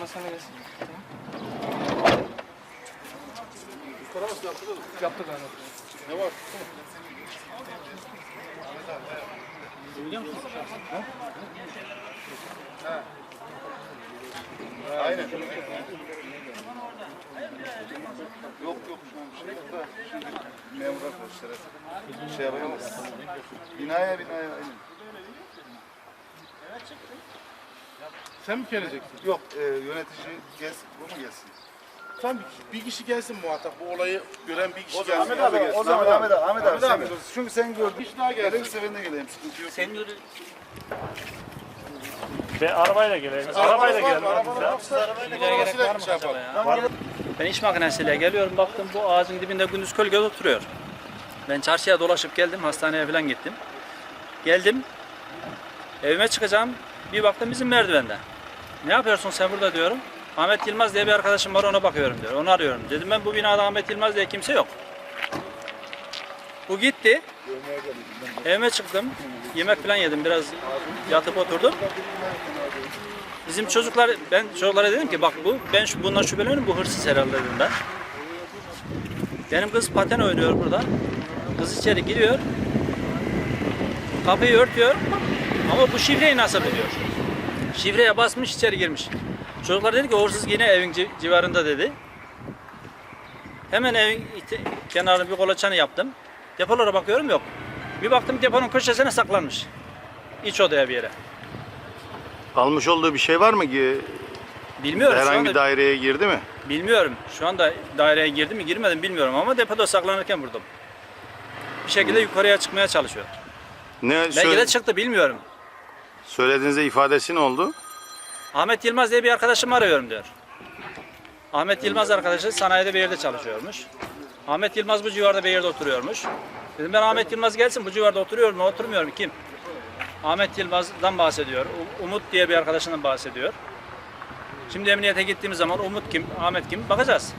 Ama sana gelsin. Yaptık abi. Ne var? Biliyor musun? Aynen. Yok yok şu an bir şey yok da şimdi memur arkadaşlara şey yapamayız. Binaya binaya aynen. Sen mi geleceksin? Yok e, yönetici gelsin, bu mu gelsin? Tamam bir, bir kişi gelsin muhatap. Bu olayı gören bir kişi O zaman gelsin. Ahmet abi, o zaman Ahmet abi, Ahmet abi, sen abi. görsün. Çünkü sen gördün. Bir kişi daha gelsin. Gelir seferinde geleyim, sıkıntı yok. Sen yürü. Ve arabayla gelelim. Arabayla gelelim. acaba ya? Ben iş makinesiyle geliyorum baktım bu ağacın dibinde gündüz gölgede oturuyor. Ben çarşıya dolaşıp geldim hastaneye falan gittim. Geldim evime çıkacağım bir baktım bizim merdivende. Ne yapıyorsun sen burada diyorum. Ahmet Yılmaz diye bir arkadaşım var ona bakıyorum diyor. Onu arıyorum. Dedim ben bu binada Ahmet Yılmaz diye kimse yok. Bu gitti. Evime çıktım. Yemek falan yedim. Biraz yatıp oturdum. Bizim çocuklar, ben çocuklara dedim ki bak bu, ben bundan şüpheleniyorum bu hırsız herhalde dedim ben. Benim kız paten oynuyor burada. Kız içeri giriyor. Kapıyı örtüyor. Ama bu şifreyi nasıl biliyor? Şifreye basmış içeri girmiş. Çocuklar dedi ki hırsız yine evin ci- civarında dedi. Hemen evin kenarına bir kolaçanı yaptım. Depolara bakıyorum yok. Bir baktım deponun köşesine saklanmış. İç odaya bir yere. Almış olduğu bir şey var mı ki? Bilmiyorum Herhangi bir daireye girdi mi? Bilmiyorum. Şu anda daireye girdi mi girmedi mi bilmiyorum ama depoda saklanırken vurdum. Bir şekilde yukarıya çıkmaya çalışıyor. Ne Belki de çıktı bilmiyorum. Söylediğinizde ifadesi ne oldu? Ahmet Yılmaz diye bir arkadaşımı arıyorum diyor. Ahmet Yılmaz arkadaşı sanayide bir yerde çalışıyormuş. Ahmet Yılmaz bu civarda bir yerde oturuyormuş. Dedim ben Ahmet Yılmaz gelsin bu civarda oturuyor mu oturmuyor mu kim? Ahmet Yılmaz'dan bahsediyor. Umut diye bir arkadaşından bahsediyor. Şimdi emniyete gittiğimiz zaman Umut kim, Ahmet kim bakacağız.